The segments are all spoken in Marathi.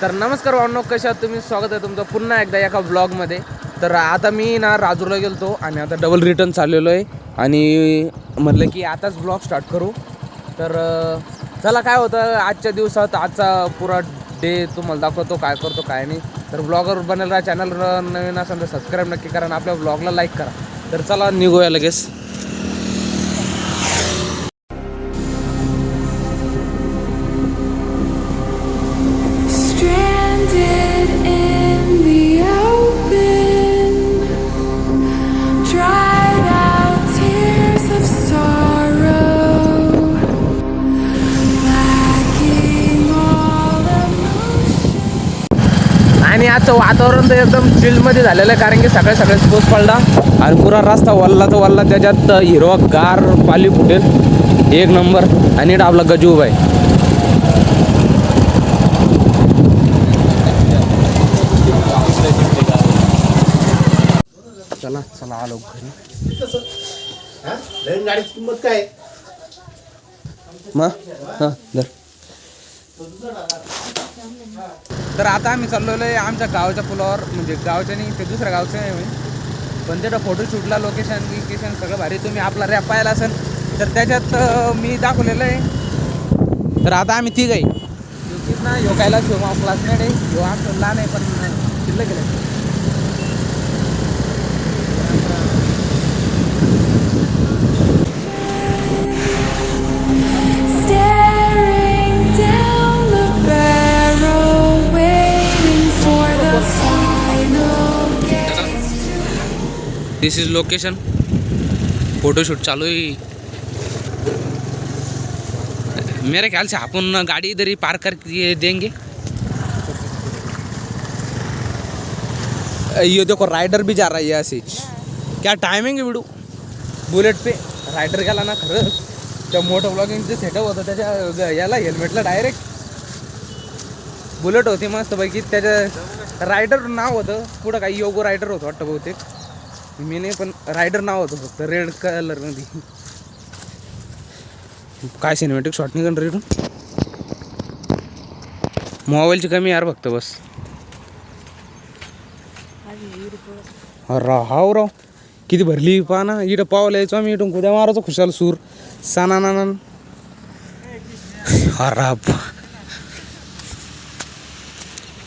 तर नमस्कार वाढणं कशा तुम्ही? स्वागत आहे तुमचं पुन्हा एकदा एका ब्लॉगमध्ये तर आता मी ना राजूरला गेलतो आणि आता डबल रिटर्न चाललेलो आहे. आणि म्हटलं की आताच ब्लॉग स्टार्ट करू. तर चला काय होतं आजच्या दिवसात आजचा पुरा डे तुम्हाला दाखवतो काय करतो काय नाही. तर ब्लॉगर बनेल राहा चॅनल नवीन असेल तर सबस्क्राईब नक्की करा आणि आपल्या ब्लॉगला लाईक करा. तर चला निघूया लगेच. आजचं वातावरण तर एकदम चिलमध्ये झालेलं आहे कारण की सकाळी सकाळीच पाऊस पडला. आणि पुरा रस्ता वल्ला तर वल्ला त्याच्यात हिरवा गार पाली फुटेल. एक नंबर. आणि डाबला गजूब उभा आहे चला चला आलो घरी. गाडीची किंमत काय मग? हां धर. तर आता आम्ही चाललेलो आहे आमच्या गावाच्या पुलावर म्हणजे गावच्या नाही ते दुसऱ्या गावचं आहे पण तिथं फोटोशूटला लोकेशन गिकेशन सगळं भारी. तुम्ही आपला रॅप पाहिला असेल तर त्याच्यात मी दाखवलेलं आहे. तर आता आम्ही ठीक आहे. योगेश ना योगायला शिव क्लासमेट आहे. ह्यो आमचं लहान आहे पण तिथलं गेलं दिस इज लोकेशन फोटोशूट चालू है मेरे ख्याल से अपन गाड़ी इधर ही पार्क कर देंगे. ये देखो राइडर भी जा रहा है यहाँ से. क्या टायमिंग आहे बुलेट पे. रायडर गेला ना खरंच त्या मोठं ब्लॉगिंगचं सेटअप होतं त्याच्या याला हेल्मेटला डायरेक्ट बुलेट होती मस्तपैकी त्याचं त्याच्या रायडर नाव होतं. पुढं काही योगो रायडर होतं वाटतं बहुतेक. मी नाही पण रायडर नाव होतं फक्त रेड कलरमध्ये काय सिनेमॅटिक शॉट निघन रेडून मोबाईलची कमी यार फक्त बस. राव हाव राव. किती भरली पहा ना इथं पावलं यायचो आम्ही इथून कुद्या मारायचो खुशाल सूर. साना ना हराब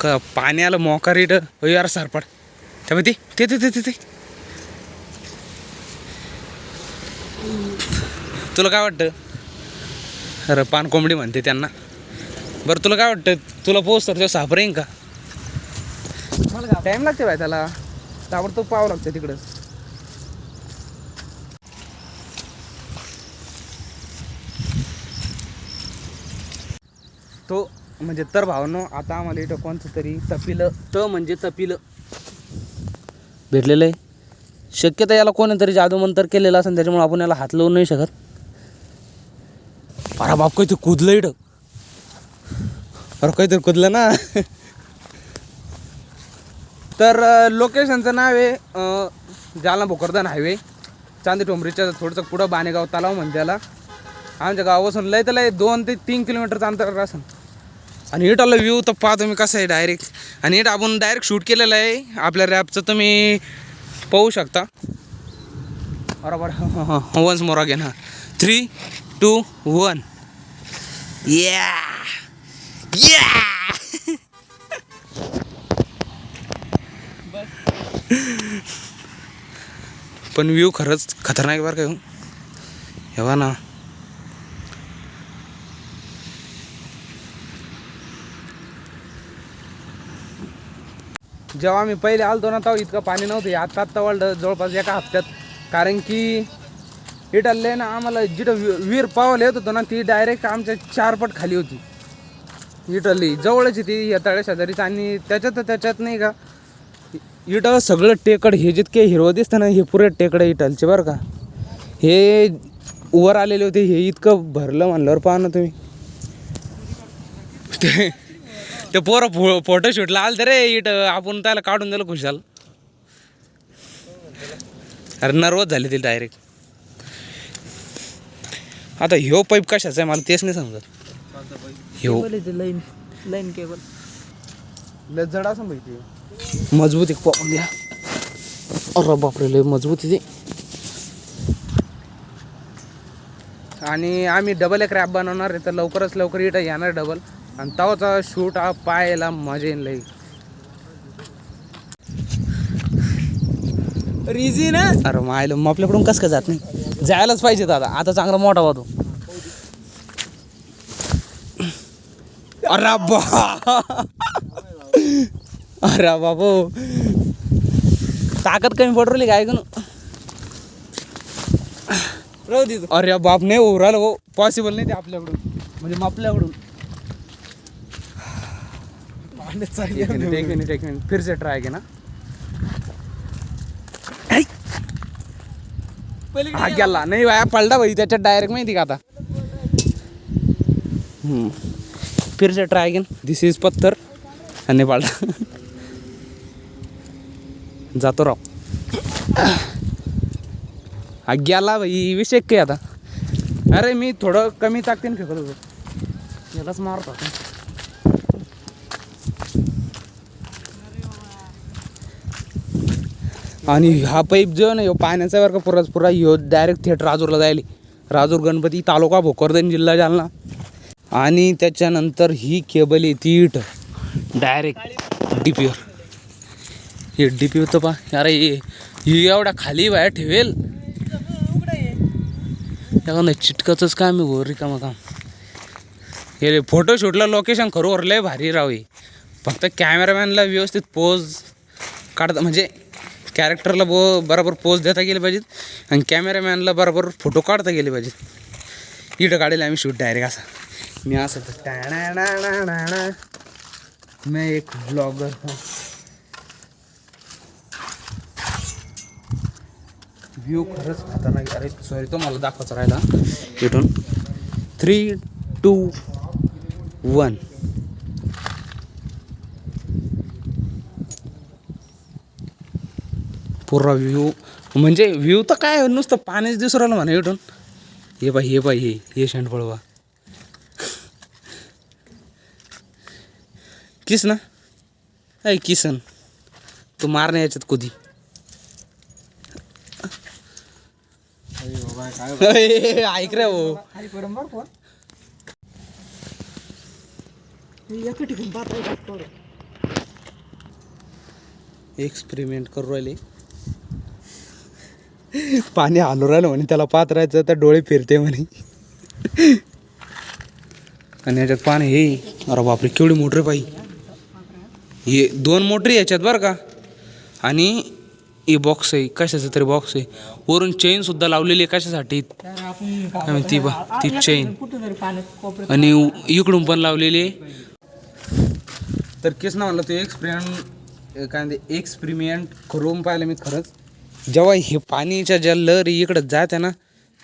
का पाणी आलं मोकार इथं. यार सारपड. त्यामुळे ते ते ते ते. तुला काय वाटतं? अरे पान कोंबडी म्हणते त्यांना. बरं तुला काय वाटतं? तुला पोहोचतो तर सापरे का? मला टाईम लागते बाय त्याला. ताबडतोब पाहावं लागतं तिकडंच तो म्हणजे तर भावनो आता आम्हाला इथं कोणतं तरी तपिलं त म्हणजे तपिलं. भेटलेलं आहे. शक्यता याला कोणीतरी जादू मंतर केलेलं असेल त्याच्यामुळे आपण याला हात लावू नाही शकत. अरे बाप काही ते कुदलं इथं. अरे काहीतरी कुदलं ना. तर लोकेशनचं नाव आहे जालना भोकरदन हायवे. चांदी टोंबरीच्या थोडंसं पुढं बाणेगाव तलाव म्हणजे त्याला. आमच्या गावापासून लय तर लय दोन ते तीन किलोमीटरचं अंतर असेल आणि इटाला व्ह्यू तर पाहतो तुम्ही कसं आहे डायरेक्ट आणि इट आपण डायरेक्ट शूट केलेलं आहे. आपल्या रॅपचं तुम्ही पाहू शकता. बरोबर वन्स मोरा अगेन हां. थ्री टू वन या या पण व्ह्यू खरंच खतरनाक आहे बरं का हेवा ना. जेव्हा आम्ही पहिले आलतो ना तेव्हा इतकं पाणी नव्हतं. आत्ता आत्ता वाढलं जवळपास एका हप्त्यात. कारण की इटलले ना आम्हाला जिथं वि- विहीर पावायला येत होतो ना ती डायरेक्ट आमच्या चारपट खाली होती. इटली जवळच ती या तळ्या शेजारीच. आणि त्याच्यात त्याच्यात नाही का इटं सगळं टेकड हे जितके हिरवं दिसतं ना हे पुरे टेकड आहे इटलचे बरं का. हे वर आलेले होते हे इतकं भरलं म्हणल्यावर पहा ना तुम्ही. ते पोरं फो फोटोशूटला आलं रे इट आपण त्याला काढून दिलं खुशाल. अरे नर्वस झाले ते डायरेक्ट आता ह्यो पाईप कशाचा आहे? मला तेच नाही समजत. ह्यो लाईन लाईन केबल जड असं माहिती मजबूत एक पाहून द्या. अरे बापरे लय मजबूत आहे ते. आणि आम्ही डबल एक रॅप बनवणार आहे तर लवकरच लवकर इथं येणार डबल आणि तवाचा शूट हा पाहायला मजा येईल लई. रिझी ना अरे मायला मग आपल्याकडून कसं काय जात नाही? जायलाच पाहिजे दादा. आता चांगला मोठा होतो. अरे बा. अरे बाबू. ताकद कमी पडली काय का राहू दे अरे बाप नाही हो राहिलं हो. पॉसिबल नाही ते आपल्याकडून. म्हणजे आपल्याकडून एक मिनिट एक मिनिट एक मिनिट. फिर से ट्राय के ना. हा गेला. नाही वाया पलटा भाई त्याच्यात डायरेक्ट माहिती का आता? हम्म. ट्राय अगेन दिस इज पत्थर. आणि पालटा. जातो राव. हा गेला भाई विषय काय आता? अरे मी थोडं कमी ताकदीने फेकत होतो. यालाच मारतो आणि हा पाईप जो ना ह्यो पाण्याचा बरं का पुरा पुरा ह्यो डायरेक्ट थेट राजूरला जायली. राजूर गणपती तालुका भोकरदन जिल्हा जालना. आणि त्याच्यानंतर ही केबल आहे ती डायरेक्ट डी पीवर हे डी पी होतं पा अरे ही एवढा खाली बाहेर ठेवेल. एखादं चिटकतच काम आहे वर रिकामं काम. हे फोटोशूटला लोकेशन खरोखर लय भारी राव फक्त कॅमेरामॅनला व्यवस्थित पोज काढता म्हणजे कॅरेक्टरला बो बरोबर पोज देता गेले पाहिजेत आणि कॅमेरामॅनला बरोबर फोटो काढता गेले पाहिजेत. इथं काढेल आम्ही शूट डायरेक्ट असा. मी असं तर टाणाणाणाणाणा. एक ब्लॉगर व्ह्यू खरंच खतरनाक अरे सॉरी तो मला दाखवायचा राहिला. इथून. थ्री टू वन पुरा व्ह्यू म्हणजे व्ह्यू तर काय नुसतं पाणीच दिसू राहिलं म्हणा इथून हे बाई हे बाई हे हे शेंडफळ बा. किस ना? ऐ किसन. तू मारण्या याच्यात कधी अय, ऐक रे हो एक्सपेरिमेंट करू राहिले. पाणी हालू राहिलं म्हणे त्याला पातरायचं तर डोळे फिरते म्हणे. आणि याच्यात पाणी हे अरे बापरे केवढी मोटर पाई हे दोन मोटरी याच्यात बरं का. आणि हे बॉक्स आहे कशाचं तरी बॉक्स आहे. वरून चेन सुद्धा लावलेली आहे कशासाठी? ती बा ती चेन आणि इकडून पण लावलेली आहे. तर केस ना म्हणलं ते एक्सपिरियंट काय म्हणते एक्सपेरिमेंट करून पाहिलं मी खरंच. जेव्हा हे पाणीच्या ज्या लहरी इकडं जाते ना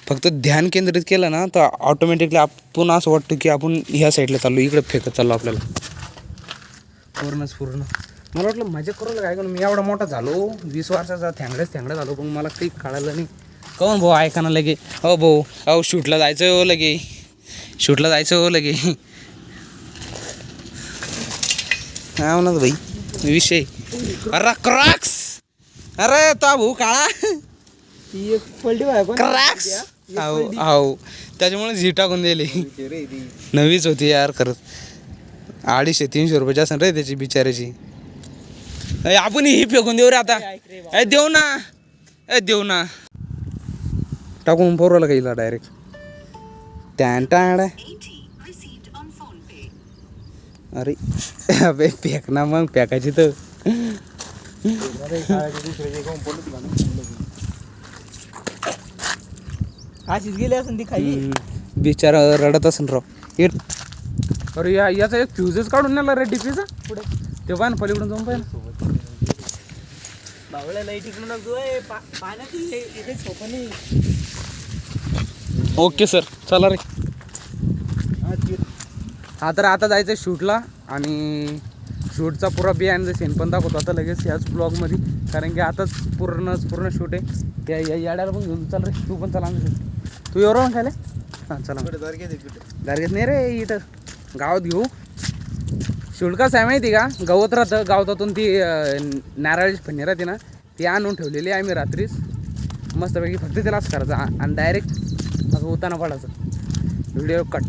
फक्त ध्यान केंद्रित केलं ना तर ऑटोमॅटिकली आपण असं वाटतं की आपण ह्या साईडला चाललो इकडं फेकत चाललो आपल्याला. पूर्णच पूर्ण. मला वाटलं मजा करू काय करून मी एवढा मोठा झालो वीस वर्षाचा थँगड्याच थँगडा झालो पण मला काही कळालं नाही. काऊन भाऊ ऐका ना लगे? हो भाऊ अहो शूटला जायचं हो लगे. शूटला जायचं हो लगे. काय म्हणत भाई? विषय. अरे अरे तो भाऊ काळा. क्रॅक्स. त्याच्यामुळे झी टाकून दिली नवीच होती यार खरंच. अडीचशे तीनशे रुपये जास्त रे त्याची अय, आपण ही फेकून देऊ रे आता. अय देऊ ना. अय देऊ ना. टाकून पोरवला का डायरेक्ट टॅन टॅन. अरे अबे फेक ना मग फेकायची तर. अशीच गेली असून ती खाली. बिचारा रडत असेल राव. हे- अरे या याचा एक फ्युजेस काढून नेला रे डीपीचा पुढे. ते ना पलीकडून जाऊन ना बावळ्या लाइट इकडून लागतो ए, पा- पाण्यात काही सोपं नाही. Okay sir. चला रे. हा तर. आता जायचं शूटला आणि शूटचा पुरा बिहाइंड द सीन पण दाखवतो आता लगेच याच ब्लॉगमध्ये कारण की आताच पूर्णच पूर्ण शूट आहे. या या याड्याला पण घेऊन चल रे. तू पण चला तू एवढं पण खायला? हां चला दारगेत नाही रे इथं. गावात घेऊ. शेवट कसं आहे माहिती का? गवत राहतं. गावतातून ती नारळाची फणी राहते ना ती आणून ठेवलेली आहे आम्ही रात्रीच. मस्तपैकी फक्त त्यालाच करायचं. आणि डायरेक्ट असं उताना पडायचं. व्हिडिओ कट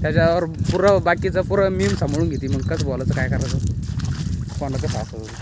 त्याच्यावर पुरं बाकीचं पुरं मीम सांभाळून घेते. मग कसं बोलायचं काय करायचं? 放那个大 ke?